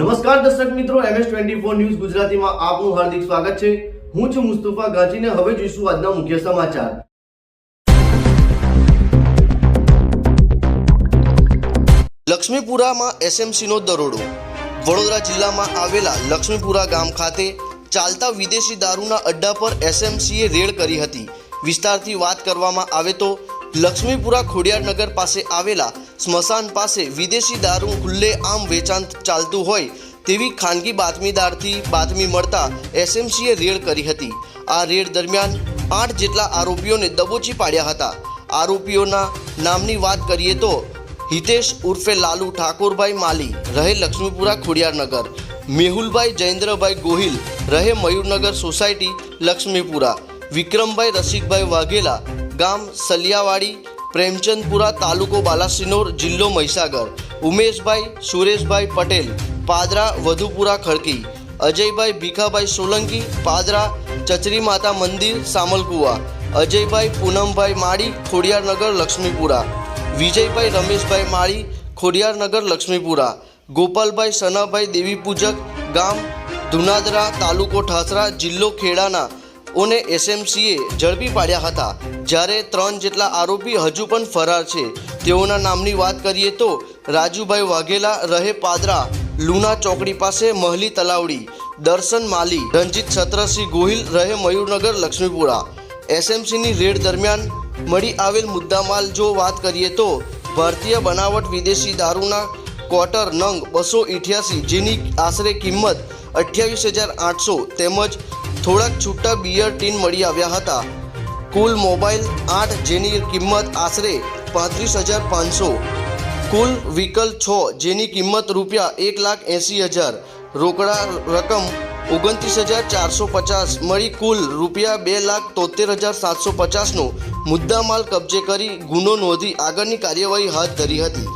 નમસ્કાર દર્શક મિત્રો એમએસ ટ્વેન્ટી ફોર ન્યૂઝ ગુજરાતીમાં આપનું હાર્દિક સ્વાગત છે. હું છું મુસ્તફા ગાજીને હવે જોઈશું આજના મુખ્ય સમાચાર. લક્ષ્મીપુરામાં એસએમસીનો દરોડો. વડોદરા જિલ્લામાં આવેલા લક્ષ્મીપુરા ગામ ખાતે ચાલતા વિદેશી દારૂના અડ્ડા પર એસએમસીએ રેડ કરી હતી. વિસ્તારથી વાત કરવામાં આવે તો લક્ષ્મીપુરા ખોડિયારનગર પાસે આવેલા સ્મશાન પાસે વિદેશી દારૂ ખુલ્લે આમ વેચાણ ચાલતું હોય તેવી ખાનગી બાતમીદારથી બાતમી મળતા એસએમસીએ રેડ કરી હતી. આ રેડ દરમિયાન આઠ જેટલા આરોપીઓને દબોચી પાડ્યા હતા. આરોપીઓના નામની વાત કરીએ તો હિતેશ ઉર્ફે લાલુ ઠાકોરભાઈ માલી રહે લક્ષ્મીપુરા ખોડિયારનગર મેહુલભાઈ જયેન્દ્રભાઈ ગોહિલ રહે મયુરનગર સોસાયટી લક્ષ્મીપુરા. વિક્રમભાઈ રસિકભાઈ વાઘેલા ગામ સલિયાવાડી, પ્રેમચંદપુરા તાલુકો બાલાસિનોર જિલ્લો મહીસાગર. ઉમેશભાઈ, સુરેશભાઈ પટેલ, પાદરા, વધુપુરા ખડકી. અજયભાઈ ભીખાભાઈ સોલંકી, પાદરા, ચચરી માતા મંદિર, સામલકુવા. અજયભાઈ પૂનમભાઈ માળી ખોડિયારનગર લક્ષ્મીપુરા. વિજયભાઈ રમેશભાઈ માળી ખોડિયારનગર લક્ષ્મીપુરા. ગોપાલભાઈ સનાભાઈ દેવી પૂજક, ગામ ધુનાદરા તાલુકો ઠાસરા, જિલ્લો ખેડાના. ઓને એસએમસીએ ઝડપી પાડ્યા હતા. જ્યારે ત્રણ જેટલા આરોપી હજુ પણ ફરાર છે. તેઓના નામની વાત કરીએ તો રાજુભાઈ વાઘેલા, રહે પાદરા, લુના ચોકડી પાસે મહલી તલાવડી, દર્શન માલી, રંજીત છત્રસિંહ ગોહિલ, રહે મયુરનગર, લક્ષ્મીપુરા. એસએમસીની રેડ દરમિયાન મળી આવેલ મુદ્દામાલ જો વાત કરીએ તો ભારતીય બનાવટ વિદેશી દારૂના ક્વાર્ટર નંગ બસો ઇઠ્યાસી જેની આશરે કિંમત અઠ્યાવીસ હજાર આઠસો તેમજ થોડાક છૂટા બિયર ટીન મળી આવ્યા હતા. કુલ મોબાઈલ આઠ જેની કિંમત આશરે પાંત્રીસ હજાર પાંચસો. કુલ વ્હીકલ છ જેની કિંમત રૂપિયા એક લાખ એંસી હજાર. રોકડા રકમ ઓગણત્રીસ હજાર ચારસો પચાસ. મળી કુલ રૂપિયા બે લાખ તોતેર હજાર સાતસો પચાસનો મુદ્દામાલ કબજે કરી ગુનો નોંધી આગળની કાર્યવાહી હાથ ધરી હતી.